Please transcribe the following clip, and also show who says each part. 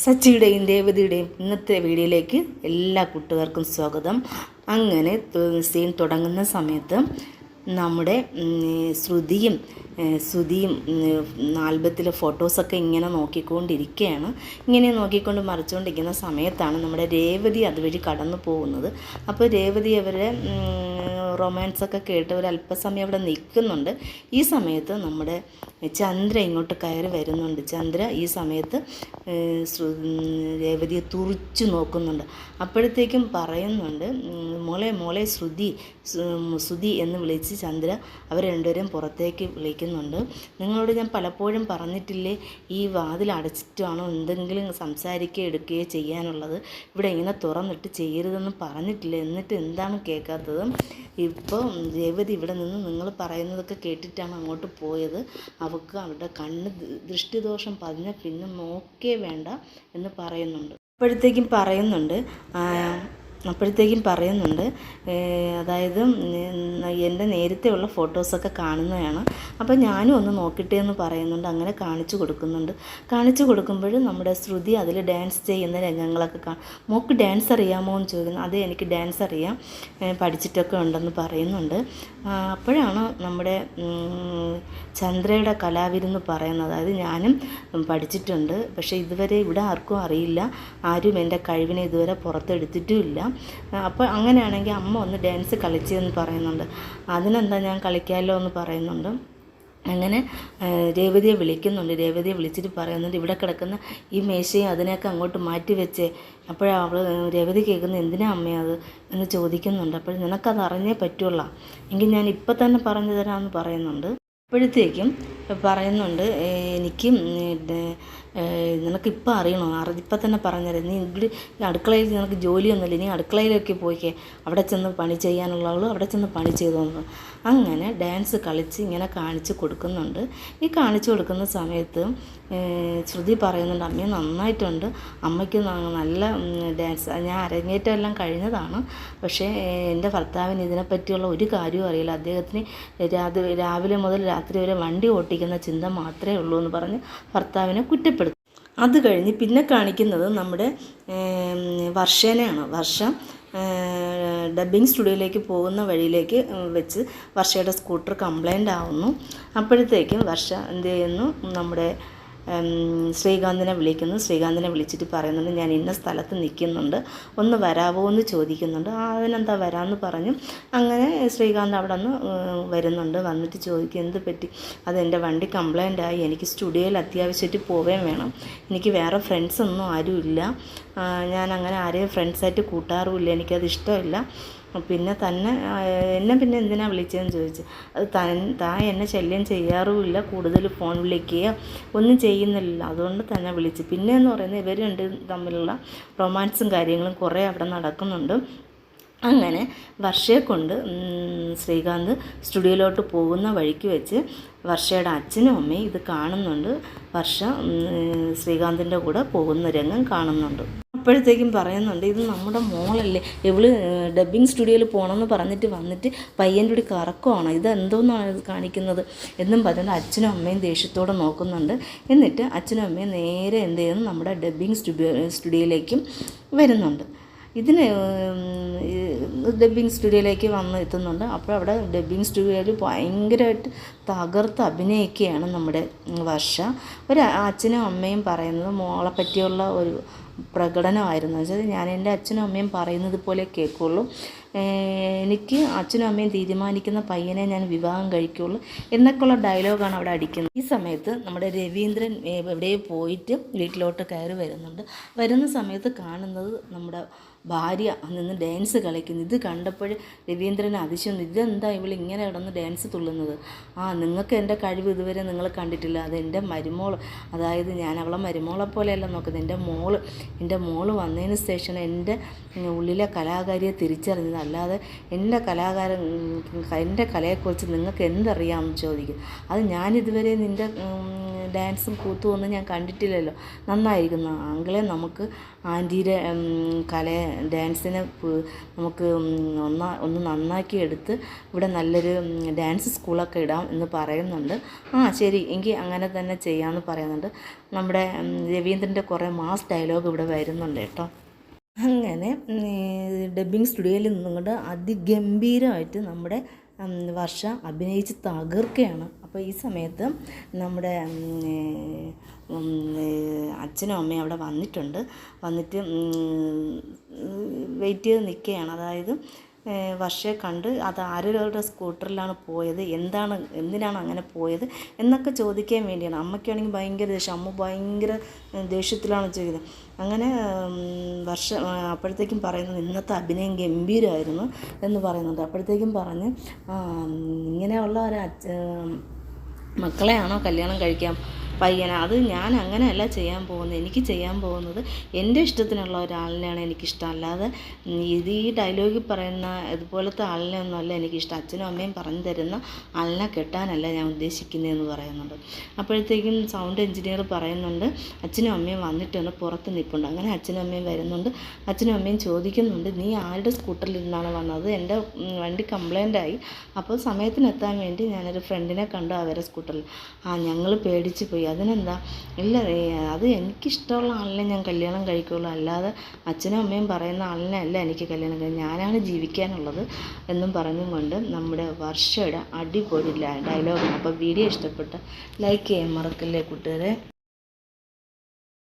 Speaker 1: സച്ചിയുടെയും ദേവതയുടെയും ഇന്നത്തെ വീഡിയോയിലേക്ക് എല്ലാ കൂട്ടുകാർക്കും സ്വാഗതം. അങ്ങനെ സീൻ തുടങ്ങുന്ന സമയത്ത് നമ്മുടെ ശ്രുതിയും ശ്രുതിയും ആൽബത്തിലെ ഫോട്ടോസൊക്കെ ഇങ്ങനെ നോക്കിക്കൊണ്ടിരിക്കുകയാണ്. ഇങ്ങനെ നോക്കിക്കൊണ്ട് മറിച്ചുകൊണ്ടിരിക്കുന്ന സമയത്താണ് നമ്മുടെ രേവതി അതുവഴി കടന്നു പോകുന്നത്. അപ്പോൾ രേവതി അവരെ റൊമാൻസ് ഒക്കെ കേട്ട് ഒരു അല്പസമയം അവിടെ നിൽക്കുന്നുണ്ട്. ഈ സമയത്ത് നമ്മുടെ ചന്ദ്ര ഇങ്ങോട്ട് കയറി വരുന്നുണ്ട്. ചന്ദ്ര ഈ സമയത്ത് രേവതിയെ തുറിച്ചു നോക്കുന്നുണ്ട്. അപ്പോഴത്തേക്കും പറയുന്നുണ്ട് മോളെ മോളെ ശ്രുതി ശ്രുതി എന്ന് വിളിച്ച് ചന്ദ്ര അവർ രണ്ടുപേരും പുറത്തേക്ക് വിളിക്കുന്നുണ്ട്. നിങ്ങളോട് ഞാൻ പലപ്പോഴും പറഞ്ഞിട്ടില്ലേ ഈ വാതിൽ അടച്ചിട്ടാണോ എന്തെങ്കിലും സംസാരിക്കുകയോ എടുക്കുകയോ ചെയ്യാനുള്ളത്? ഇവിടെ ഇങ്ങനെ തുറന്നിട്ട് ചെയ്യരുതെന്ന് പറഞ്ഞിട്ടില്ല? എന്നിട്ട് എന്താണ് കേൾക്കാത്തത്? ഇപ്പോൾ രേവതി ഇവിടെ നിന്ന് നിങ്ങൾ പറയുന്നതൊക്കെ കേട്ടിട്ടാണ് അങ്ങോട്ട് പോയത്. അവൾക്ക് അവരുടെ കണ്ണ് ദൃഷ്ടിദോഷം പതിഞ്ഞ പിന്നെ നോക്കേ വേണ്ട എന്ന് പറയുന്നുണ്ട്. അപ്പോഴത്തേക്കും പറയുന്നുണ്ട് അപ്പോഴത്തേക്കും പറയുന്നുണ്ട് അതായത് എന്റെ എന്റെ നേരത്തെയുള്ള ഫോട്ടോസൊക്കെ കാണുന്നതാണ്. അപ്പോൾ ഞാനും ഒന്ന് നോക്കട്ടെ എന്ന് പറയുന്നുണ്ട് അങ്ങനെ കാണിച്ചു കൊടുക്കുന്നുണ്ട്. കാണിച്ചു കൊടുക്കുമ്പോൾ നമ്മുടെ ശ്രുതി അതിൽ ഡാൻസ് ചെയ്യുന്ന രംഗങ്ങളൊക്കെ കാണും മോക്ക് ഡാൻസ് അറിയാമോ എന്ന് ചോദിക്കുന്നു. അതെ എനിക്ക് ഡാൻസ് അറിയാം. പഠിച്ചിട്ടൊക്കെ ഉണ്ടെന്ന് പറയുന്നുണ്ട്. അപ്പോഴാണ് നമ്മുടെ ചന്ദ്രയുടെ കലാവിരുന്ന് പറയുന്നത്. അതായത് ഞാനും പഠിച്ചിട്ടുണ്ട്. പക്ഷേ ഇതുവരെ ഇവിടെ ആർക്കും അറിയില്ല. ആരും എന്റെ കഴിവിനെ ഇതുവരെ പുറത്തെടുത്തിട്ടുമില്ല അപ്പോൾ അങ്ങനെയാണെങ്കിൽ അമ്മ ഒന്ന് ഡാൻസ് കളിച്ചെന്ന് പറയുന്നുണ്ട്. അതിനെന്താ ഞാൻ കളിക്കാമല്ലോ എന്ന് പറയുന്നുണ്ട്. അങ്ങനെ രേവതിയെ വിളിക്കുന്നുണ്ട്. രേവതിയെ വിളിച്ചിട്ട് പറയുന്നുണ്ട് ഇവിടെ കിടക്കുന്ന ഈ മേശയും അതിനെയൊക്കെ അങ്ങോട്ട് മാറ്റി വെച്ചേ. അപ്പോഴാണ് അവൾ രേവതി കേൾക്കുന്നത് എന്തിനാ അമ്മേ അത്? എന്ന് ചോദിക്കുന്നുണ്ട്. അപ്പോൾ നിനക്കത് അറിഞ്ഞേ പറ്റുള്ള. എങ്കിൽ ഞാൻ ഇപ്പം തന്നെ പറഞ്ഞു തരാമെന്ന് പറയുന്നുണ്ട്. അപ്പോഴത്തേക്കും പറയുന്നുണ്ട് എനിക്ക് നിനക്കിപ്പോൾ അറിയണം? അറിയിപ്പം തന്നെ പറഞ്ഞുതരാം നീ ഈ അടുക്കളയിൽ നിനക്ക് ജോലിയൊന്നുമില്ല. നീ അടുക്കളയിലേക്ക് പോയിക്കേ. അവിടെ ചെന്ന് പണി ചെയ്യാനുള്ളവൾ അവിടെ ചെന്ന് പണി ചെയ്തു തന്നു അങ്ങനെ ഡാൻസ് കളിച്ച് ഇങ്ങനെ കാണിച്ച് കൊടുക്കുന്നുണ്ട്. ഈ കാണിച്ചു കൊടുക്കുന്ന സമയത്ത് ശ്രുതി പറയുന്നുണ്ട് അമ്മയെ നന്നായിട്ടുണ്ട്. അമ്മയ്ക്ക് നല്ല ഡാൻസ് ഞാൻ അരങ്ങേറ്റം എല്ലാം കഴിഞ്ഞതാണ്. പക്ഷേ എന്റെ ഭർത്താവിന് ഇതിനെപ്പറ്റിയുള്ള ഒരു കാര്യവും അറിയില്ല. അദ്ദേഹത്തിന് രാവിലെ മുതൽ രാത്രി വരെ വണ്ടി ഓട്ടിക്കുന്ന ചിന്ത മാത്രമേ ഉള്ളൂ എന്ന് പറഞ്ഞ് ഭർത്താവിനെ കുറ്റപ്പെടുത്തും. അത് കഴിഞ്ഞ് പിന്നെ കാണിക്കുന്നത് നമ്മുടെ വർഷേനെയാണ്. വർഷ ഡബ്ബിംഗ് സ്റ്റുഡിയോയിലേക്ക് പോകുന്ന വഴിയിലേക്ക് വെച്ച് വർഷയുടെ സ്കൂട്ടർ കംപ്ലൈന്റ് ആവുന്നു. അപ്പോഴത്തേക്കും വർഷ എന്ത് ചെയ്യുന്നു? നമ്മുടെ ശ്രീകാന്തിനെ വിളിക്കുന്നു. ശ്രീകാന്തിനെ വിളിച്ചിട്ട് പറയുന്നുണ്ട് ഞാൻ ഇന്ന സ്ഥലത്ത് നിൽക്കുന്നുണ്ട്. ഒന്ന് വരാവോ എന്ന് ചോദിക്കുന്നുണ്ട്. അതിനെന്താ വരാമെന്ന് പറഞ്ഞു. അങ്ങനെ ശ്രീകാന്ത് അവിടെ നിന്ന് വരുന്നുണ്ട്. വന്നിട്ട് ചോദിക്കും എന്ത് പറ്റി? അതെന്റെ വണ്ടി കംപ്ലൈന്റ് ആയി. എനിക്ക് സ്റ്റുഡിയോയിൽ അത്യാവശ്യമായിട്ട് പോവുകയും വേണം. എനിക്ക് വേറെ ഫ്രണ്ട്സൊന്നും ആരും ഇല്ല ഞാൻ അങ്ങനെ ആരെയും ഫ്രണ്ട്സായിട്ട് കൂട്ടാറുമില്ല. എനിക്കത് ഇഷ്ടമില്ല. പിന്നെ തന്നെ എന്നെ പിന്നെ എന്തിനാണ് വിളിച്ചതെന്ന് ചോദിച്ചു. അത് തൻ താൻ എന്നെ ശല്യം ചെയ്യാറുമില്ല കൂടുതൽ ഫോൺ വിളിക്കുകയോ ഒന്നും ചെയ്യുന്നില്ല. അതുകൊണ്ട് തന്നെ വിളിച്ചു. പിന്നെ എന്ന് പറയുന്നത് ഇവർ രണ്ട് തമ്മിലുള്ള റൊമാൻസും കാര്യങ്ങളും കുറേ അവിടെ നടക്കുന്നുണ്ട്. അങ്ങനെ വർഷയെ കൊണ്ട് ശ്രീകാന്ത് സ്റ്റുഡിയോയിലോട്ട് പോകുന്ന വഴിക്ക് വെച്ച് വർഷയുടെ അച്ഛനും അമ്മയും ഇത് കാണുന്നുണ്ട്. വർഷ ശ്രീകാന്തിന്റെ കൂടെ പോകുന്ന രംഗം കാണുന്നുണ്ട്. അപ്പോഴത്തേക്കും പറയുന്നുണ്ട് ഇത് നമ്മുടെ മോളല്ലേ ഇവൾ ഡബ്ബിങ് സ്റ്റുഡിയോയിൽ പോകണമെന്ന് പറഞ്ഞിട്ട് വന്നിട്ട് പയ്യന്റെ ഒരു കറക്കമാണ്? ഇത് കാണിക്കുന്നത്? എന്നും പറഞ്ഞുകൊണ്ട് അച്ഛനും അമ്മയും ദേഷ്യത്തോടെ നോക്കുന്നുണ്ട്. എന്നിട്ട് അച്ഛനും അമ്മയും നേരെ എന്ത് ചെയ്യുന്നു? നമ്മുടെ ഡബ്ബിങ് സ്റ്റുഡിയോ സ്റ്റുഡിയോയിലേക്കും വരുന്നുണ്ട്. ഇതിന് ഡബ്ബിങ് സ്റ്റുഡിയോയിലേക്ക് വന്ന് എത്തുന്നുണ്ട്. അപ്പോൾ അവിടെ ഡബ്ബിങ് സ്റ്റുഡിയോയിൽ ഭയങ്കരമായിട്ട് തകർത്ത് അഭിനയിക്കുകയാണ് നമ്മുടെ വർഷ. ഒരു അച്ഛനും അമ്മയും പറയുന്നത് മോളെ പറ്റിയുള്ള ഒരു പ്രകടനമായിരുന്നു. വെച്ചാൽ ഞാൻ എന്റെ അച്ഛനും അമ്മയും പറയുന്നത് പോലെ കേൾക്കുള്ളൂ. ഏഹ് എനിക്ക് അച്ഛനും അമ്മയും തീരുമാനിക്കുന്ന പയ്യനെ ഞാൻ വിവാഹം കഴിക്കുള്ളൂ എന്നൊക്കെയുള്ള ഡയലോഗാണ് അവിടെ അടിക്കുന്നത്. ഈ സമയത്ത് നമ്മുടെ രവീന്ദ്രൻ എവിടെ പോയിട്ട് വീട്ടിലോട്ട് കയറി വരുന്നുണ്ട്. വരുന്ന സമയത്ത് കാണുന്നത് നമ്മുടെ ഭാര്യ നിന്ന് ഡാൻസ് കളിക്കുന്നു. ഇത് കണ്ടപ്പോൾ രവീന്ദ്രൻ അതിശയം ഇതെന്താ ഇവൾ ഇങ്ങനെ കിടന്ന് ഡാൻസ് തുള്ളുന്നത്? ആ നിങ്ങൾക്ക് എന്റെ കഴിവ് ഇതുവരെ നിങ്ങൾ കണ്ടിട്ടില്ല. അത് എന്റെ മരുമോൾ അതായത് ഞാൻ അവളെ മരുമോളെ പോലെയല്ല നോക്കുന്നത്. എന്റെ മോൾ എന്റെ മോൾ വന്നതിന് ശേഷം എന്റെ ഉള്ളിലെ കലാകാരിയെ തിരിച്ചറിഞ്ഞത്. അല്ലാതെ എന്റെ കലാകാരൻ എന്റെ കലയെക്കുറിച്ച് നിങ്ങൾക്ക് എന്തറിയാമെന്ന് ചോദിക്കും. അത് ഞാനിതുവരെ നിന്റെ ഡാൻസും കൂത്തും ഒന്നും ഞാൻ കണ്ടിട്ടില്ലല്ലോ. നന്നായിരിക്കുന്നു. അങ്കിളെ നമുക്ക് ആന്റിയുടെ കല ഡാൻസിനെ നമുക്ക് ഒന്നാ ഒന്ന് നന്നാക്കി എടുത്ത് ഇവിടെ നല്ലൊരു ഡാൻസ് സ്കൂളൊക്കെ ഇടാം എന്ന് പറയുന്നുണ്ട്. ആ ശരി. എങ്കിൽ അങ്ങനെ തന്നെ ചെയ്യാമെന്ന് പറയുന്നുണ്ട്. നമ്മുടെ രവീന്ദ്രന്റെ കുറേ മാസ് ഡയലോഗ് ഇവിടെ വരുന്നുണ്ട് കേട്ടോ. അങ്ങനെ ഡബ്ബിങ് സ്റ്റുഡിയോയിൽ നിന്നുകൊണ്ട് അതിഗംഭീരമായിട്ട് നമ്മുടെ വർഷ അഭിനയിച്ച് തകർക്കുകയാണ് അപ്പോൾ ഈ സമയത്ത് നമ്മുടെ അച്ഛനും അമ്മയും അവിടെ വന്നിട്ടുണ്ട്. വന്നിട്ട് വെയിറ്റ് ചെയ്ത് നിൽക്കുകയാണ്. അതായത് വർഷയെ കണ്ട് അത് ആരുടെ സ്കൂട്ടറിലാണ് പോയത് എന്താണ് എന്തിനാണ് അങ്ങനെ പോയത് എന്നൊക്കെ ചോദിക്കാൻ വേണ്ടിയാണ്. അമ്മയ്ക്കാണെങ്കിൽ ഭയങ്കര ദേഷ്യം അമ്മ ഭയങ്കര ദേഷ്യത്തിലാണ് ചോദിക്കുന്നത് അങ്ങനെ വർഷ അപ്പോഴത്തേക്കും പറയുന്നത് ഇന്നത്തെ അഭിനയം ഗംഭീരമായിരുന്നു എന്ന് പറയുന്നുണ്ട്. അപ്പോഴത്തേക്കും പറഞ്ഞ് ഇങ്ങനെയുള്ള ഒരു മക്കളെയാണോ കല്യാണം കഴിക്കാൻ പയ്യനെ. അത് ഞാൻ അങ്ങനെയല്ല ചെയ്യാൻ പോകുന്നത്. എനിക്ക് ചെയ്യാൻ പോകുന്നത് എന്റെ ഇഷ്ടത്തിനുള്ള ഒരാളിനെയാണ് എനിക്കിഷ്ടം. അല്ലാതെ ഇത് ഈ ഡയലോഗിൽ പറയുന്ന ഇതുപോലത്തെ ആളിനെ ഒന്നുമല്ല എനിക്കിഷ്ടം. അച്ഛനും അമ്മയും പറഞ്ഞു തരുന്ന ആളിനെ കെട്ടാനല്ല ഞാൻ ഉദ്ദേശിക്കുന്നതെന്ന് പറയുന്നുണ്ട്. അപ്പോഴത്തേക്കും സൗണ്ട് എഞ്ചിനീയർ പറയുന്നുണ്ട് അച്ഛനും അമ്മയും വന്നിട്ടുണ്ട് പുറത്ത് നിൽപ്പുണ്ട്. അങ്ങനെ അച്ഛനും അമ്മയും വരുന്നുണ്ട്. അച്ഛനും അമ്മയും ചോദിക്കുന്നുണ്ട് നീ ആരുടെ സ്കൂട്ടറിൽ നിന്നാണ് വന്നത്? എന്റെ വണ്ടി കംപ്ലൈന്റ് ആയി. അപ്പോൾ സമയത്തിനെത്താൻ വേണ്ടി ഞാനൊരു ഫ്രണ്ടിനെ കണ്ടു അവരെ സ്കൂട്ടറിൽ ആ ഞങ്ങൾ പേടിച്ച് പോയി. അതിനെന്താ? ഇല്ല അത് എനിക്കിഷ്ടമുള്ള ആളിനെ ഞാൻ കല്യാണം കഴിക്കുള്ളൂ. അല്ലാതെ അച്ഛനും അമ്മയും പറയുന്ന ആളിനെ അല്ല എനിക്ക് കല്യാണം കഴിക്കും ഞാനാണ് ജീവിക്കാനുള്ളത് എന്നും പറഞ്ഞുകൊണ്ട് നമ്മുടെ വർഷയുടെ അടിപൊളി ഡയലോഗാണ്. അപ്പോൾ വീഡിയോ ഇഷ്ടപ്പെട്ട ലൈക്ക് ചെയ്യാൻ മറക്കല്ലേ കൂട്ടുകാരെ?